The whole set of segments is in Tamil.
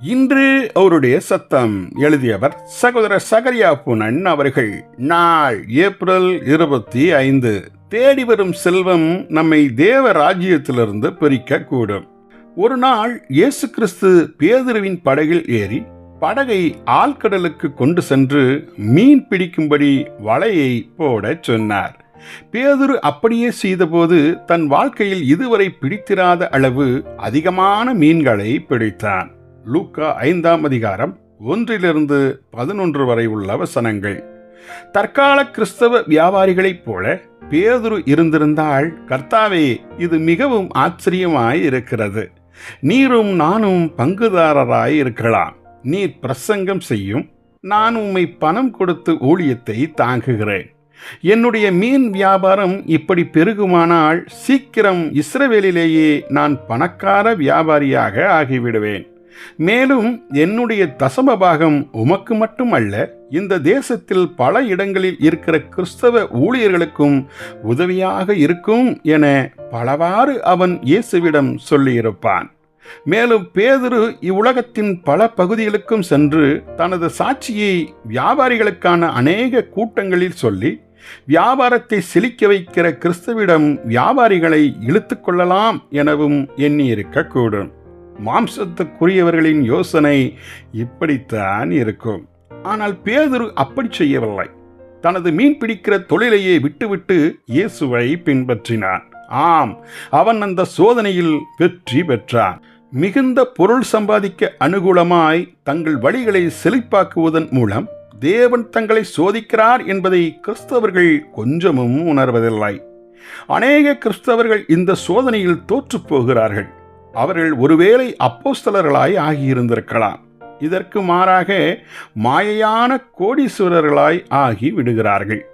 இன்று அவருடைய சத்தம் எழுதியவர் சகோதர சகரியா புனன் அவர்கள். நாள் ஏப்ரல் இருபத்தி ஐந்து. தேடி வரும் செல்வம் நம்மை தேவ ராஜ்யத்திலிருந்து பிரிக்க கூடும் ஒரு நாள் இயேசு கிறிஸ்து பேதுருவின் படகில் ஏறி படகை ஆழ்கடலுக்கு கொண்டு சென்று மீன் பிடிக்கும்படி வலையை போடச் சொன்னார். பேதுரு அப்படியே செய்தபோது தன் வாழ்க்கையில் இதுவரை பிடித்திராத அளவு அதிகமான மீன்களை பிடித்தான். லூக்கா ஐந்தாம் அதிகாரம் ஒன்றிலிருந்து பதினொன்று வரை உள்ள வசனங்கள். தற்கால கிறிஸ்தவ வியாபாரிகளைப் போல பேதுரு இருந்திருந்தால் கர்த்தாவே இது மிகவும் ஆச்சரியமாய் இருக்கிறது. நீரும் நானும் பங்குதாரராய் இருக்கலாம். நீர் பிரசங்கம் செய்யும். நான் உம்மை பணம் கொடுத்து ஊழியத்தை தாங்குகிறேன். என்னுடைய மீன் வியாபாரம் இப்படி பெருகுமானால் சீக்கிரம் இஸ்ரவேலிலேயே நான் பணக்கார வியாபாரியாக ஆகிவிடுவேன். மேலும் என்னுடைய தசம பாகம் உமக்கு மட்டுமல்ல இந்த தேசத்தில் பல இடங்களில் இருக்கிற கிறிஸ்தவ ஊழியர்களுக்கும் உதவியாக இருக்கும் என பலவாறு அவன் இயேசுவிடம் சொல்லியிருப்பான். மேலும் பேதுரு இவ்வுலகத்தின் பல பகுதிகளுக்கும் சென்று தனது சாட்சியை வியாபாரிகளுக்கான அநேக கூட்டங்களில் சொல்லி வியாபாரத்தை செழிக்க வைக்கிற கிறிஸ்துவிடம் வியாபாரிகளை இழுத்து கொள்ளலாம் எனவும் எண்ணியிருக்கக்கூடும் மாம்சத்துக்குரியவர்களின் யோசனை இப்படித்தான் இருக்கும். ஆனால் பேதுரு அப்படி செய்யவில்லை. தனது மீன் பிடிக்கிற தொழிலையே விட்டுவிட்டு இயேசுவை பின்பற்றினான். ஆம் அவன் அந்த சோதனையில் வெற்றி பெற்றான். மிகுந்த பொருள் சம்பாதிக்க அனுகூலமாய் தங்கள் வழிகளை செழிப்பாக்குவதன் மூலம் தேவன் தங்களை சோதிக்கிறார் என்பதை கிறிஸ்தவர்கள் கொஞ்சமும் உணர்வதில்லை. அநேக கிறிஸ்தவர்கள் இந்த சோதனையில் தோற்றுப் போகிறார்கள். அவர்கள் ஒருவேளை அப்போஸ்தலர்களாய் ஆகியிருந்திருக்கலாம். இதற்கு மாறாக மாயையான கோடீஸ்வரர்களாய் ஆகி விடுகிறார்கள்.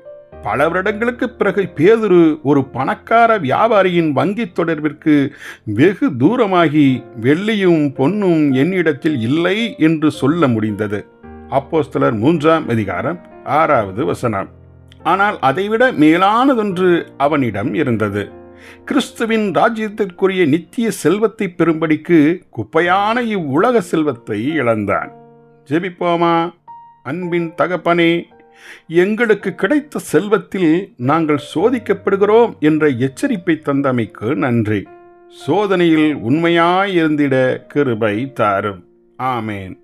பல வருடங்களுக்கு பிறகு பேதுரு ஒரு பணக்கார வியாபாரியின் வங்கி தொடர்பிற்கு வெகு தூரமாகி வெள்ளியும் பொன்னும் என்னிடத்தில் இல்லை என்று சொல்ல முடிந்தது. அப்போஸ்தலர் மூன்றாம் அதிகாரம் ஆறாவது வசனம். ஆனால் அதைவிட மேலானதொன்று அவனிடம் இருந்தது. கிறிஸ்துவின் ராஜ்யத்திற்குரிய நித்திய செல்வத்தை பெறும்படிக்கு குப்பையான இவ்வுலக செல்வத்தை இழந்தான். ஜெபிப்போமா? அன்பின் தகப்பனே எங்களுக்கு கிடைத்த செல்வத்தில் நாங்கள் சோதிக்கப்படுகிறோம் என்ற எச்சரிப்பை தந்தமைக்கு நன்றி. சோதனையில் உண்மையாயிருந்திட கிருபை தாரும். ஆமேன்.